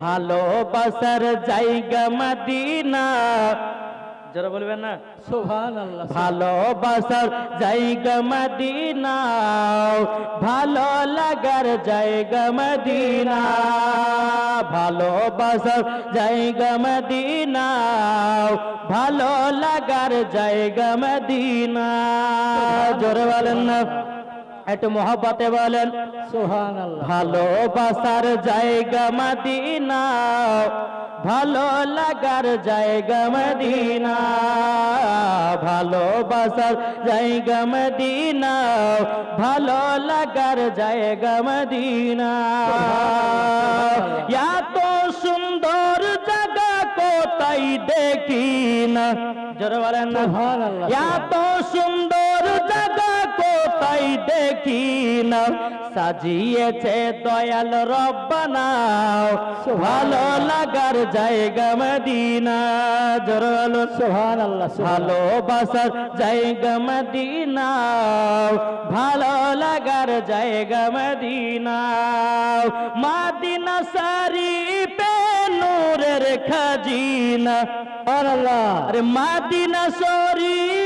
ভালোবাসার জায়গা মদিনা। যারা বলবেন না? আল্লাহ ভালোবাসার জায়গা মদিনা। ভালো লাগার জায়গা মদিনা। ভালোবাসার জায়গা মদিনা। ভালো লাগার জায়গা মদিনা। জোরে বলেন না? একটু মহব্বতে বলেন ভালোবাসার জায়গা মদিনা ভালো লাগার জায়গা মদিনা ভালোবাসার জায়গা মদিনা ভালো লাগার জায়গা মদিনা। এত সুন্দর জায়গা কোথায় দেখি না? জোরে বলেন এত সুন্দর কোথায় দেখি না। সাজিয়েছে দয়াল রব্বানা ভালো লাগার জায়গা মদিনা। জোরাল সুবহান আল্লাহ ভালোবাসার জায়গা মদিনা। ভালো লাগার জায়গা মদিনা। মাদিনা সারি পে নূরের খাজিনা। আল্লাহ আরে মাদিনা শরীফে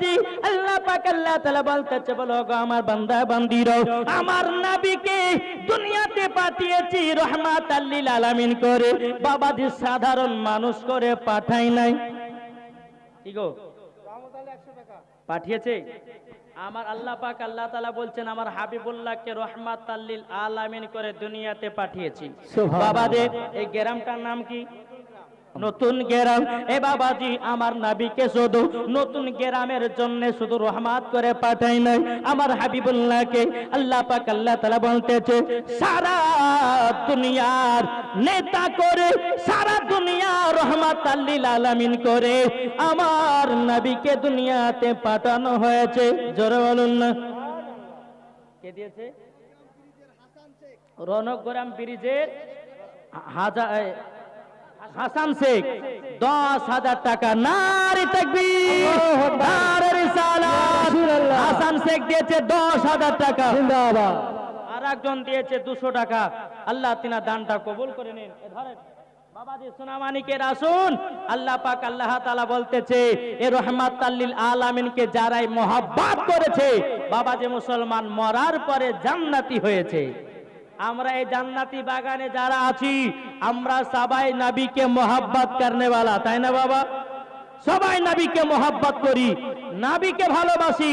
বাবাজি আল্লাহ পাক আল্লাহ তাআলা বলতেছে বলো গো আমার বান্দা বান্দিরো আমার নবীকে দুনিয়াতে পাঠিয়েছি রহমাত আল্লিল আলামিন করে বাবাজি সাধারণ মানুষ করে পাঠাই নাই। কি গো? পাঠিয়েছে? আমার আল্লাহ পাক আল্লাহ তাআলা বলছেন আমার হাবিবুল্লাহকে রহমাত আল্লিল আলামিন করে দুনিয়াতে পাঠিয়েছি। সুবহানাল্লাহ। বাবাদের এই গ্রামটার নাম কি? নতুন গ্রাম। এ বাবাজি, আমার নাবিকে শুধু নতুন গ্রামের জন্য শুধু রহমাত করে পাঠাই নাই। আমার হাবিবুল্লাহকে আল্লাহ পাক আল্লাহ তাআলা বলতেছে, সারা দুনিয়ার নেতা করে, সারা দুনিয়া রহমাত আল্লিল আলামিন করে আমার নাবিকে দুনিয়াতে পাঠানো হয়েছে। জোরে বলুন না। কে দিয়েছে? রনকগ্রাম ব্রিজের হাজার হাসান শেখ দশ হাজার টাকা নারী তাকবীর নারে রিসালাত। হাসান শেখ দিয়েছে দশ হাজার টাকা। জিন্দাবাদ। আর একজন দিয়েছে দুশো টাকা। আল্লাহ তিনা দানটা কবুল করে নিন। ধরেন বাবাজি সোনামানিকের আসুন। আল্লাহ পাক আল্লাহ তাআলা বলতেছে এ রহমাত তাল্লিল আলামিনকে যারাই মহাব্বত করেছে বাবাজি মুসলমান মরার পরে জান্নাতি হয়েছে। আমরা এই জান্নাতি বাগানে যারা আছি, আমরা সবাই নবীকে মহাব্বত করনে वाला তাই না বাবা? সবাই নবীকে মহাব্বত করি, নাবিকে ভালোবাসি,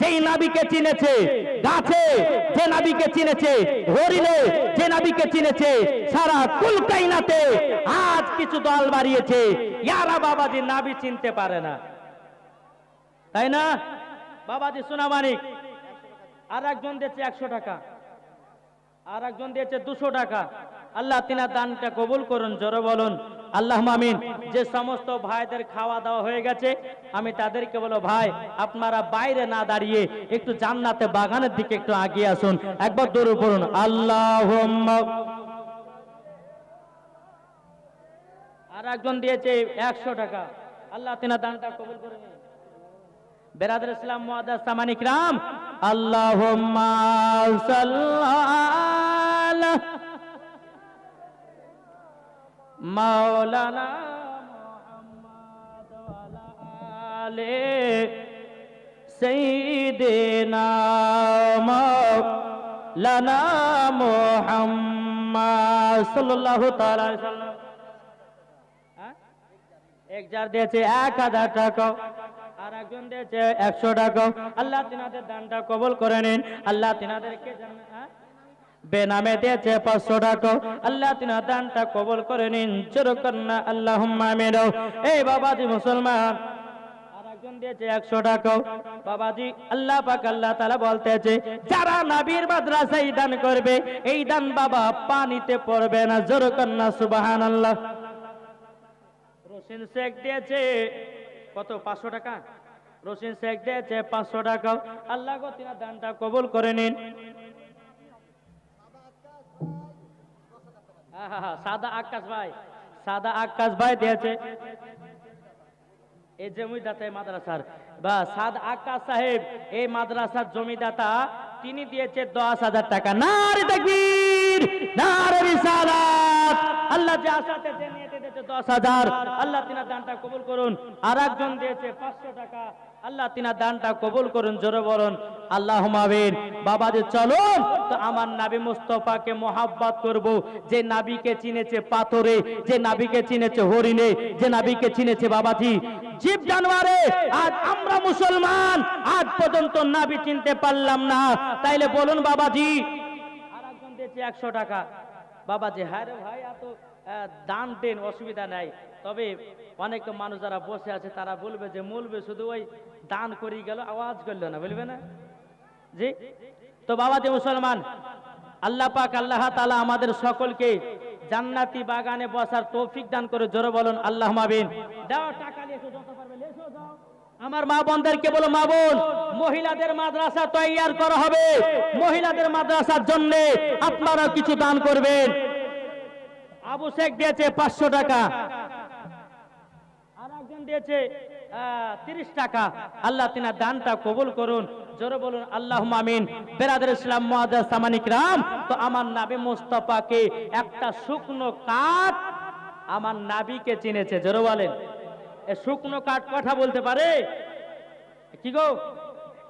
যেই নাবিকে চিনেছে, গাছে যে নাবিকে চিনেছে হরিণে যে নাবিকে চিনেছে, সারা কুলকাইনাতে আজ কিছু দল বাড়িয়েছে, ইয়ারা বাবাজি নাবি চিনতে পারে না। তাই না? বাবাজি সোনামানিক, আর একজন দিয়েছে একশো টাকা। আর একজন দিয়েছে দুশো টাকা। আল্লাহ তিনার দানটা কবুল করুন, জোরে বলুন। আল্লাহ মামিন যে সমস্ত ভাইদের খাওয়া দাওয়া হয়ে গেছে, আমি তাদেরকে বলো ভাই, আপনারা বাইরে না দাঁড়িয়ে একটু জান্নাতে বাগানের দিকে একটু আগিয়ে আসুন। একবার দৌড় পড়ুন। আল্লাহ আর একজন দিয়েছে একশো টাকা। আল্লাহ তিনার দানটা কবুল করে বেরাদের ইসলাম মুআদ্দাস সামানিক রাম আল্লাহুম্মা সাল্লাল্লাহ মাওলানা মুহাম্মদ ওয়ালা আলে সাইয়্যিদিনা মাওলানা মুহাম্মদ সাল্লাল্লাহু তাআলা আলাইহি সাল্লাম হ্যাঁ? এক যার দিয়েছে এক হাজার টাকা। একশো টাকা। আল্লাহ তিনাদের দানটা কবল করে নিন। আল্লাহ হ্যাঁ? বেনামে দিয়েছে পাঁচশো টাকা। আল্লাহ তিনার দানটা কবল করে নিন। চোর কন্যা আল্লাহ মেরো এই বাবাজি মুসলমান একশো টাকা। আল্লাহ আল্লাহ তালা বলতেছে দান করবে, এই দান বাবা পানিতে পড়বে না। জোর কন্যা সুবাহান আল্লাহ রশিন শেখ দিয়েছে কত? পাঁচশো টাকা? রসিন শেখ দিয়েছে পাঁচশো টাকা। আল্লাহ গো দানটা কবুল করে নিন। আহা, সাদা আকাশ ভাই সাদা আকাশ ভাই দিয়েছে। এই জমিদাতা মাদ্রাসার। বা সাদ আকাশ সাহেব এই মাদ্রাসার জমিদাতা তিনি দিয়েছে দশ হাজার টাকা। নারে তাকবীর নারে রিসালাত। আল্লাহ যে আশাতে দিয়েছে দশ হাজার। আল্লাহ তিনার দানটা কবুল করুন। আর একজন দিয়েছে পাঁচশো টাকা। আল্লাহ তিনার দানটা কবুল করুন, জোরে বলুন। আল্লাহ মাবিন বাবা যে চলুন। তো আমার নাবি মুস্তফাকে মোহাব্বত করব। যে নাবিকে চিনেছে পাথরে, যে নাবিকে চিনেছে হরিণে, যে নাবিকে চিনেছে বাবাজি, জীব জানোয়ারে। আজ আমরা মুসলমান। আজ পর্যন্ত নাবি চিনতে পারলাম না। তাইলে বলুন বাবাজি। আর একজন দিয়েছে একশো টাকা। বাবাজি হ্যাঁ রে ভাই, এত দান দেন, অসুবিধা নাই। তবে অনেক মানুষ যারা বসে আছে, তারা বলবে যে, মূলবে শুধু ওই দান করি গেল, আওয়াজ করল না। বলবে না? জি? তো বাবা বাবাজি মুসলমান, আল্লাহ পাক, আল্লাহ তাআলা আমাদের সকলকে জান্নাতি বাগানে বসার তৌফিক দান করে জোরে বলুন আল্লাহ মাবিন দাও টাকা নিয়ে যত পারবে এসো দাও আমার মা বোনদেরকে বলো, মা বোন, মহিলাদের মাদ্রাসা তৈয়ার করা হবে। মহিলাদের মাদ্রাসার জন্য আপনারা কিছু দান করবেন। আবু শেখ দিয়েছে পাঁচশো টাকা। আর একজন দিয়েছে তিরিশ টাকা। আল্লাহ তিনার দানটা কবুল করুন। জোরে বলুন আল্লাহ আমিন। বেরাদের ইসলাম মহাজাজ সামানিক রাম। তো আমার নাবি মুস্তফাকে একটা শুকনো কাঠ আমার নাবিকে চিনেছে, জোরে বলেন। এ শুকনো কাঠ কথা বলতে পারে? কি গো?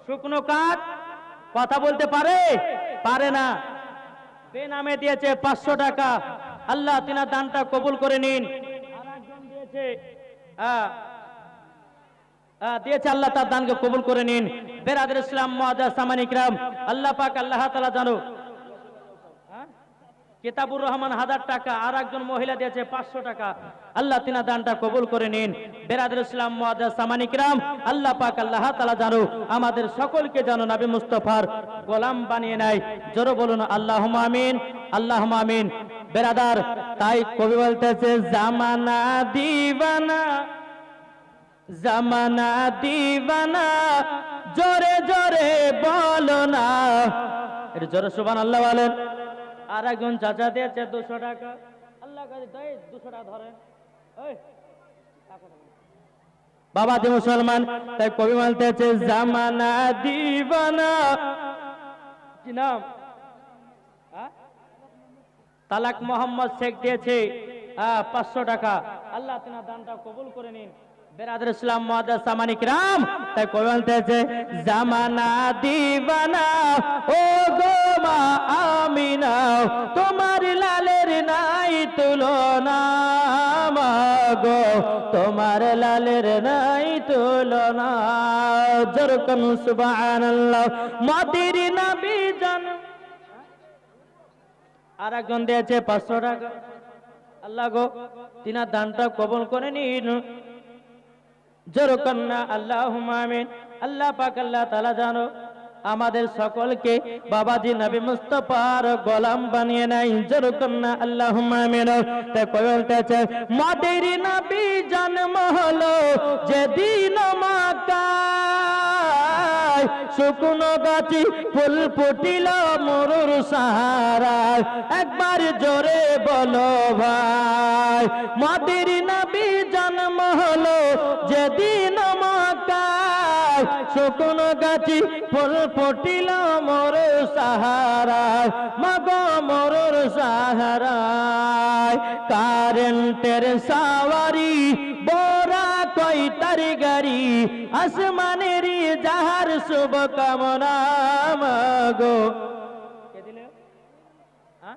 শুকনো কাঠ কথা বলতে পারে? পারে না। বেনামে দিয়েছে পাঁচশো টাকা। আল্লাহ তিনার দানটা কবুল করে নিন। দিয়েছে। আল্লাহ তার দানকে কবুল করে নিন। বেরাদের ইসলাম আল্লাহ পাক আল্লাহ তালা জানো। হ্যাঁ? কিতাবুর রহমান হাজার টাকা আর একজন মহিলা দিয়েছে পাঁচশো টাকা। আল্লাহ তিনা দানটা কবুল করে নিন। বেরাদুল ইসলাম মুআজ্জাজ সামানিকরাম আল্লাহ পাক আল্লাহ তাআলা জানো। আমাদের সকলকে জানো নবী মুস্তাফার গোলাম বানিয়ে নেয়। জোরে বলুন আল্লাহ আমিন আল্লাহ আমিন। বেরাদার তাই কবি বলতেছে জামানা দিবানা জামানা দিবানা জোরে জোরে বলো না। এটা জোরে সুবান আল্লাহ বলেন। আর একজন চাচা দিয়েছে দুশো টাকা। আল্লাহ দেয় দুশো টাকা ধরেন। ওই, বাবা যে মুসলমান তাই কবি বলতেছে জামানা দিবানা। কি নাম? তালাক মোহাম্মদ শেখ দিয়েছে। পাঁচশো টাকা। আল্লাহ তিনা দানটা কবুল করে নিন। ইসলাম মহাদাস সামানিক রাম তাই জামানা দিবানা, ও তোমার লালের নাই তুলনা গো, তোমার লালের নাই তুলনা। যেরকম সুবহানাল্লাহ। মাদির নবী আর একজন দিয়েছে পাঁচশো টাকা। আল্লাহ গো তিনার দানটা কবল করে নিন। জোরকন্যা আল্লাহ আমিন। আল্লাহ পাক, আল্লাহ তালা জানো, আমাদের সকলকে বাবাজি নবী মুস্তফার গোলাম বানিয়ে নাই জোরকন্যা আল্লাহ আমিন। বলতেছে মাদের নবী জন্ম হলো যেদিন মাতা শুকনো গাছি ফুল ফুটিল মরুর সাহারায়, একবার জোরে বলো ভাই মাদের নবী জন্ম হলো যেদিন শুকনো গাছি ফুল ফুটিল মরুর সাহারায়, মগ মরুর সাহারায়। কারেন্টের সাওয়ারি, বোরা কই তার গাড়ি আসমানের যাহার শুভ কামনা মাগো কে দিলে হ্যাঁ?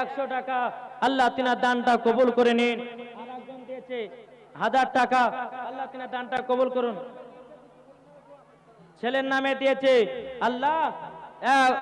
একশো টাকা। আল্লাহ তিনা দানটা কবুল করে নিন। দিয়েছে হাজার টাকা। আল্লাহ তিনা দানটা কবুল করুন। ছেলের নামে দিয়েছে, আল্লাহ